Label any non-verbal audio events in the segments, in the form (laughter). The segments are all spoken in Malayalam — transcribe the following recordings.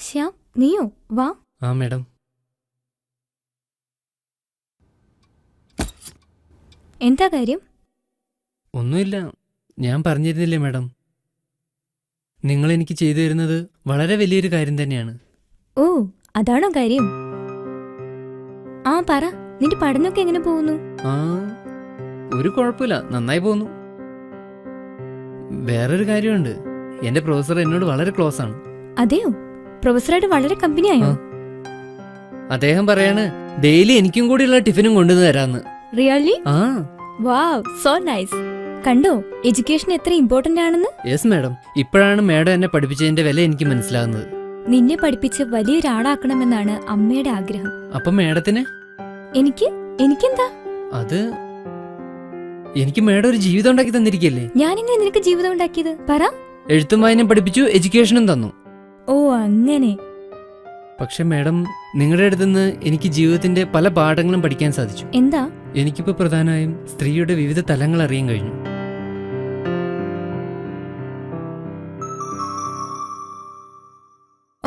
ശ്യാം നീയോ വാ. ആ മേഡം. എന്താ കാര്യം? ഒന്നുമില്ല. ഞാൻ പറഞ്ഞിരുന്നില്ലേ മാഡം. നിങ്ങൾ എനിക്ക് ചെയ്തു തരുന്നത് വളരെ വലിയൊരു കാര്യം തന്നെയാണ്. ഓ അതാണോ കാര്യം? ആ പറ. നിന്റെ പഠനമൊക്കെ എങ്ങനെ പോകുന്നു? ആ ഒരു കുഴപ്പമില്ല. നന്നായി പോകുന്നു. വേറൊരു കാര്യമുണ്ട്. എന്റെ പ്രൊഫസർ എന്നോട് വളരെ ക്ലോസ് ആണ് അതെയോ? പ്രൊഫസറായിട്ട് വളരെ കമ്പനിയായോ? ആയോ അദ്ദേഹം പറയാണ് ഡെയിലി എനിക്കും കൂടിയുള്ള ടിഫിനും കൊണ്ടുവന്ന് തരാന്ന്. റിയലി ആ. വാവ് സോ നൈസ് കണ്ടോ എഡ്യൂക്കേഷൻ എത്ര ഇമ്പോർട്ടന്റ് ആണെന്ന്? യെസ് മാഡം ഇപ്പോഴാണ് മാഡം എന്നെ പഠിപ്പിച്ചതിന്റെ വില എനിക്ക് മനസ്സിലാകുന്നത് നിന്നെ പഠിപ്പിച്ച് വലിയൊരാളാക്കണമെന്നാണ് അമ്മയുടെ ആഗ്രഹം. അപ്പൊ മാഡത്തിന്? എനിക്ക്? എനിക്കെന്താ? അത് എനിക്ക് മാഡം ഒരു ജീവിതം ഉണ്ടാക്കി തന്നിരിക്കല്ലേ? ഞാനിങ്ങനെ നിനക്ക് ജീവിതം ഉണ്ടാക്കിയത്? പറ. എഴുത്തും വായനയും പഠിപ്പിച്ചു എഡ്യൂക്കേഷനും തന്നു. ഓ അങ്ങനെ. പക്ഷെ മാഡം നിങ്ങളുടെ അടുത്തുനിന്ന് എനിക്ക് ജീവിതത്തിന്റെ പല പാഠങ്ങളും പഠിക്കാൻ സാധിച്ചു. എന്താ? എനിക്കിപ്പോ പ്രധാനമായും സ്ത്രീയുടെ വിവിധ തലങ്ങൾ അറിയാൻ കഴിഞ്ഞു.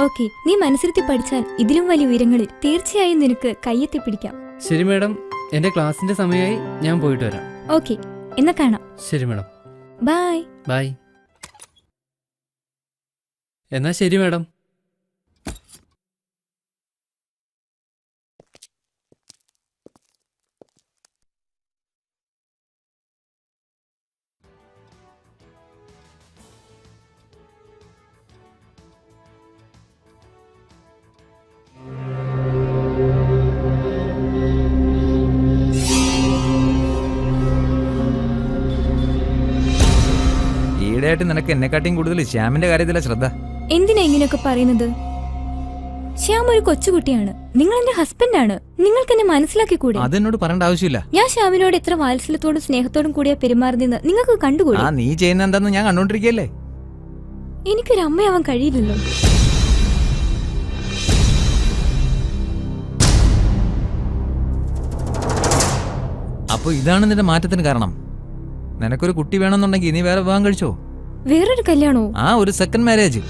ഓക്കെ നീ മനസ്സിരുത്തി പഠിച്ചാൽ ഇതിലും വലിയ ഉയരങ്ങളിൽ തീർച്ചയായും നിനക്ക് കയ്യെത്തി പിടിക്കാം. ശരി മാഡം എന്റെ ക്ലാസിന്റെ സമയമായി ഞാൻ പോയിട്ട് വരാം. ഓക്കെ എന്നാ കാണാം. ശരി മാഡം. ബൈ. ബൈ. എന്നാ ശരി മാഡം. ായിട്ട് നിനക്ക് എന്നെക്കാട്ടിയും കൂടുതൽ ശ്യാമിന്റെ കാര്യത്തിലാ ശ്രദ്ധ. എന്തിനാ ഇങ്ങനെയൊക്കെ പറയുന്നത്? ശ്യാം ഒരു കൊച്ചുകുട്ടിയാണ്. നിങ്ങൾ എന്റെ ഹസ്ബൻഡാണ്. നിങ്ങൾക്ക് എന്നെ മനസ്സിലാക്കി കൂടെ അതെന്നോട് പറയേണ്ട ആവശ്യമില്ല. ഞാൻ ശ്യാമിനോട് എത്ര വാത്സല്യത്തോടും സ്നേഹത്തോടും കൂടിയാ പെരുമാറുന്നതെന്ന് നിങ്ങൾക്ക് കണ്ടുകൂടി? ആ നീ ചെയ്യുന്ന എന്താന്ന് ഞാൻ കണ്ടോണ്ടിരിക്കല്ലേ എനിക്കൊരു അമ്മയാവാൻ കഴിയില്ലല്ലോ. അപ്പൊ ഇതാണ് നിന്റെ മാറ്റത്തിന് കാരണം? നിനക്കൊരു കുട്ടി വേണമെന്നുണ്ടെങ്കിൽ നീ വേറെ വിവാഹം കഴിച്ചോ? വേറൊരു കല്യാണോ? ആ ഒരു സെക്കൻഡ് മാരേജ്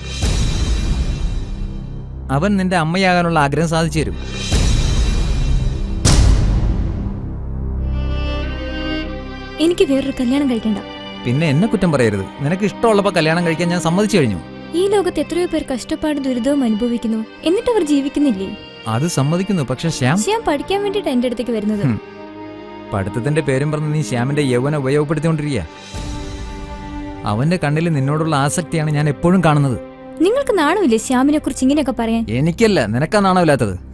അവൻ നിന്റെ അമ്മയാകാനുള്ള ആഗ്രഹം സാധിച്ചു തരും. എനിക്ക് വേറൊരു കല്യാണം കഴിക്കണ്ട. പിന്നെ എന്നെ കുറ്റം പറയരുത്. നിനക്ക് ഇഷ്ടമുള്ളപ്പോ കല്യാണം കഴിക്കാൻ ഞാൻ സമ്മതിച്ചു കഴിഞ്ഞു. ഈ ലോകത്ത് എത്രയോ പേർ കഷ്ടപ്പാടും ദുരിതവും അനുഭവിക്കുന്നു. എന്നിട്ട് അവർ ജീവിക്കുന്നില്ലേ? അത് സമ്മതിക്കുന്നു. പക്ഷെ ശ്യാം ശ്യാം പഠിക്കാൻ വേണ്ടിട്ട് എന്റെ അടുത്തേക്ക് വരുന്നത്. പഠിത്തത്തിന്റെ പേരും പറഞ്ഞ് നീ ശ്യാമിന്റെ യൗവന ഉപയോഗപ്പെടുത്തിക്കൊണ്ടിരിക്കുക അവന്റെ കണ്ണിൽ നിന്നോടുള്ള ആസക്തിയാണ് ഞാൻ എപ്പോഴും കാണുന്നത്. നിങ്ങൾക്ക് നാണമില്ലേ ശ്യാമിനെ കുറിച്ച് ഇങ്ങനെയൊക്കെ പറയാൻ? എനിക്കല്ല. നിനക്കാ നാണമില്ലാത്തത്?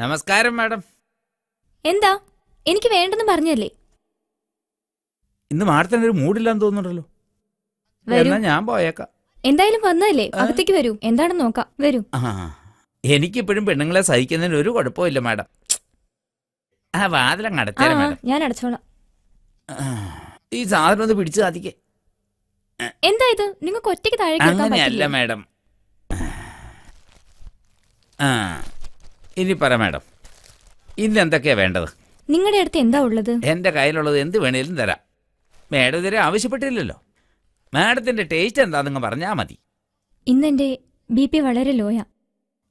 നമസ്കാരം മാഡം. എന്താ? എനിക്ക് വേണ്ടെന്ന് പറഞ്ഞല്ലേ? ഇന്ന് മാഡത്തിന് ഒരു മൂടില്ലാന്ന് തോന്നുന്നുണ്ടല്ലോ. വരൂ. എന്നാ ഞാൻ പോയേക്കാം. എന്തായാലും വന്നതല്ലേ? അകത്തേക്ക് വരൂ. എന്താണെന്ന് നോക്കാം. വരൂ. ആ എനിക്കിപ്പോഴും പെണ്ണുങ്ങളെ സഹിക്കുന്നതിന് ഒരു കുഴപ്പമില്ല മാഡം. ആ വാതിലങ്ങ് ആ അടച്ചേരാം ആ, മാഡം. ഞാൻ അടച്ചോളാം. ഈ സാധനം ഒന്ന് പിടിച്ചു സാധിക്കേ. എന്താ ഇത്? നിങ്ങൾക്ക് ഒറ്റയ്ക്ക് താഴേക്ക് വെക്കാൻ അങ്ങനെയല്ല പറ്റില്ലേ? മാഡം. ആ ഇനി പറ മാഡം. ഇന്ന് എന്തൊക്കെയാ വേണ്ടത്? നിങ്ങളുടെ അടുത്ത് എന്താ ഉള്ളത്? എന്റെ കയ്യിലുള്ളത് എന്ത് വേണേലും തരാം. മാഡം ഇതുവരെ ആവശ്യപ്പെട്ടില്ലല്ലോ. മാഡത്തിന്റെ ടേസ്റ്റ് എന്താണെന്ന് പറഞ്ഞാ മതി. ഇന്നെന്റെ ബി പി വളരെ ലോയാ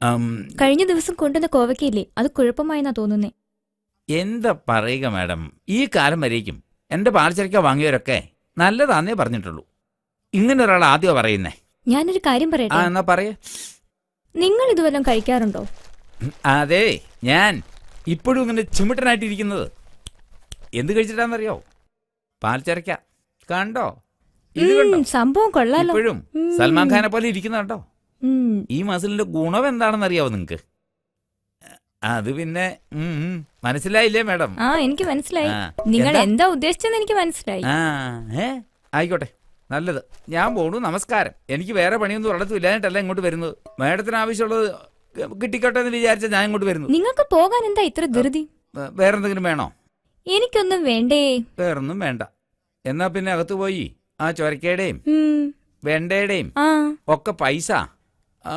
ഉം, കഴിഞ്ഞ ദിവസം കൊണ്ടുവന്ന കോവയ്ക്കയില്ലേ? അത് കുഴപ്പമായെന്നാ തോന്നുന്നേ. എന്താ പറയുക മാഡം? ഈ കാലം വരേക്കും എന്റെ പാൽച്ചരക്ക വാങ്ങിയവരൊക്കെ നല്ലതാന്നേ പറഞ്ഞിട്ടുള്ളൂ. ഇങ്ങനെ ഒരാൾ ആദ്യം പറയുന്നേ. ഞാനൊരു കാര്യം ആ പറയട്ടെ എന്നാ പറയേ. നിങ്ങൾ ഇതുവല്ലം കഴിക്കാറുണ്ടോ? അതെ ഞാൻ. ഇപ്പോഴും ഇങ്ങനെ ചുമട്ടനായിട്ടിരിക്കുന്നത്. എന്ത് കഴിച്ചിട്ടാന്നറിയോ? പാൽച്ചരക്ക കണ്ടോ? ഇത് കണ്ടോ? സംഭവം കൊള്ളാലോ. ഇപ്പോഴും സൽമാൻ ഖാനെ പോലെ ഇരിക്കുന്ന കണ്ടോ? ഈ മസിലിന്റെ ഗുണം എന്താണെന്ന് അറിയാവോ നിങ്ങക്ക്? അത് പിന്നെ മനസ്സിലായില്ലേ മാഡം? ആ എനിക്ക് മനസ്സിലായി. നിങ്ങൾ എന്താ? ഉദ്ദേശിച്ചെന്ന് എനിക്ക് മനസ്സിലായി. ആയിക്കോട്ടെ. നല്ലത്. ഞാൻ പോണു. നമസ്കാരം. എനിക്ക് വേറെ പണിയൊന്നും ഒരിടത്തും ഇല്ലാഞ്ഞിട്ടല്ല ഇങ്ങോട്ട് വരുന്നത്. മാഡത്തിന് ആവശ്യമുള്ളത് കിട്ടിക്കോട്ടെ എന്ന് വിചാരിച്ച ഞാൻ ഇങ്ങോട്ട് വരുന്നു നിങ്ങൾക്ക് പോകാൻ എന്താ ഇത്ര ധൃതി? വേറെ വേറെന്തെങ്കിലും വേണോ? എനിക്കൊന്നും വേണ്ടേ. വേറൊന്നും വേണ്ട. എന്നാ പിന്നെ അകത്ത് പോയി. ആ ചൊരക്കയുടെയും വെണ്ടയുടെയും ഒക്കെ പൈസ.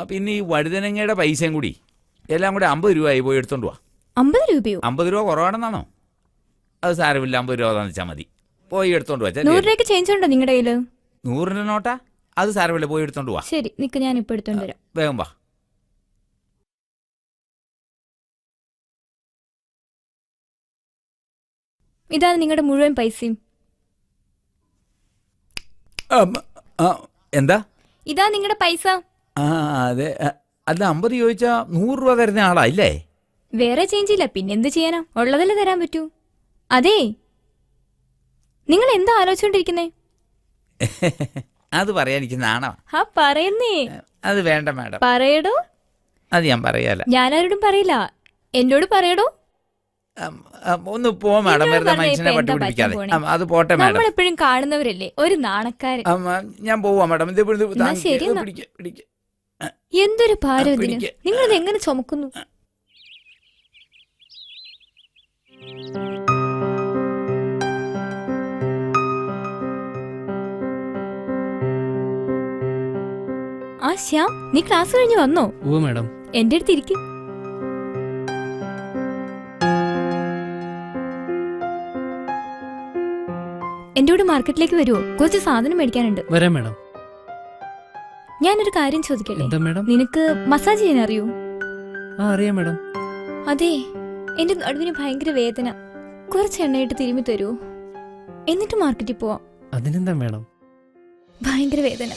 പിന്നെ ഈ വഴുതനങ്ങയുടെ പൈസയും കൂടി. എല്ലാം കൂടി അമ്പത് രൂപയായി പോയി എടുത്തോണ്ട് പോവാ അമ്പത് രൂപയോ? അമ്പത് രൂപ കുറവാണെന്നാണോ? അത് സാരമില്ല അമ്പത് രൂപ തന്നെ വെച്ചാൽ മതി. പോയി എടുത്തോണ്ട് നൂറ് വെച്ചാൽ രൂപയ്ക്ക് ചേഞ്ച് ഉണ്ടോ നിങ്ങളുടെ കയ്യിൽ? നൂറിന്റെ നോട്ടാ? അത് സാരമില്ല പോയി എടുത്തോണ്ട് പോവാ ശരി നിക്ക് ഞാൻ ഇപ്പൊ എടുത്തോണ്ട് വരാം. വേഗം വാ. ഇതാണ് നിങ്ങളുടെ മുഴുവൻ പൈസയും. അം, ആ, എന്താ? ഇതാ നിങ്ങളുടെ പൈസ. ആ അതെ അ, അല്ല അമ്പത് ചോദിച്ചാ നൂറ് രൂപ തരുന്ന ആളാ ഇല്ലേ? വേറെ ചേഞ്ച് ഇല്ല പിന്നെ എന്ത് ചെയ്യാനാ? ഉള്ളതല്ലേ തരാൻ പറ്റൂ. അതെ. നിങ്ങൾ എന്താ ആലോചിച്ചോണ്ടിരിക്കുന്നേ? (laughs) അത് പറയാൻ എനിക്ക് നാണോ ആ പറയുന്നേ. അത് വേണ്ട മാഡം. പറയടോ. അത് ഞാൻ പറയാല ഞാനാരോടും പറയില്ല. എന്നോട് പറയടോ. ഒന്ന് പോ മാഡം വെറുതെ മനുഷ്യനെ ഇപ്പൊ പട്ടി എന്താ പിടിപ്പിക്കാതെ പറ്റാൻ അം, അത് പോട്ടെ മാഡം. നമ്മൾ എപ്പോഴും കാണുന്നവരല്ലേ? ഒരു നാണക്കാരൻ ഞാൻ പോവാ മാഡം. എന്തൊരു ഭാരം നിങ്ങൾ ഇത് എങ്ങനെ ചുമക്കുന്നു? ആ. ശ്യാം നീ ക്ലാസ് കഴിഞ്ഞ് വന്നോ? ഓ മാഡം. എന്റെ അടുത്ത് ഇരിക്കും. എന്റെ കൂടെ മാർക്കറ്റിലേക്ക് വരുമോ കുറച്ച് സാധനം മേടിക്കാനുണ്ട്. വരാം മാഡം. ഞാനൊരു കാര്യം ചോദിക്കട്ടെ? എന്താ മാഡം? നിനക്ക് മസാജ് ചെയ്യാൻ അറിയോ ആ അറിയാം മാഡം. അതെ എന്റെ നടുവിന് ഭയങ്കര വേദന. കുറച്ച് എണ്ണയിട്ട് തിരുമ്മി തരുമോ എന്നിട്ട് മാർക്കറ്റിൽ പോവാം. അതിനെന്താ മാഡം? ഭയങ്കര വേദന.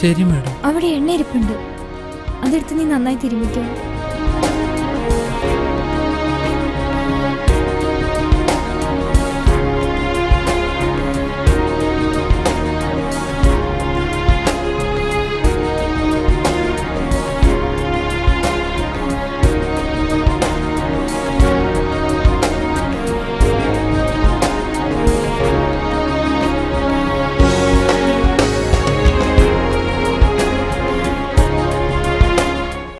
ശരി മാഡം. അവിടെ എണ്ണയിരിപ്പുണ്ട് അതെടുത്ത് നീ നന്നായി തിരുമിക്കോ.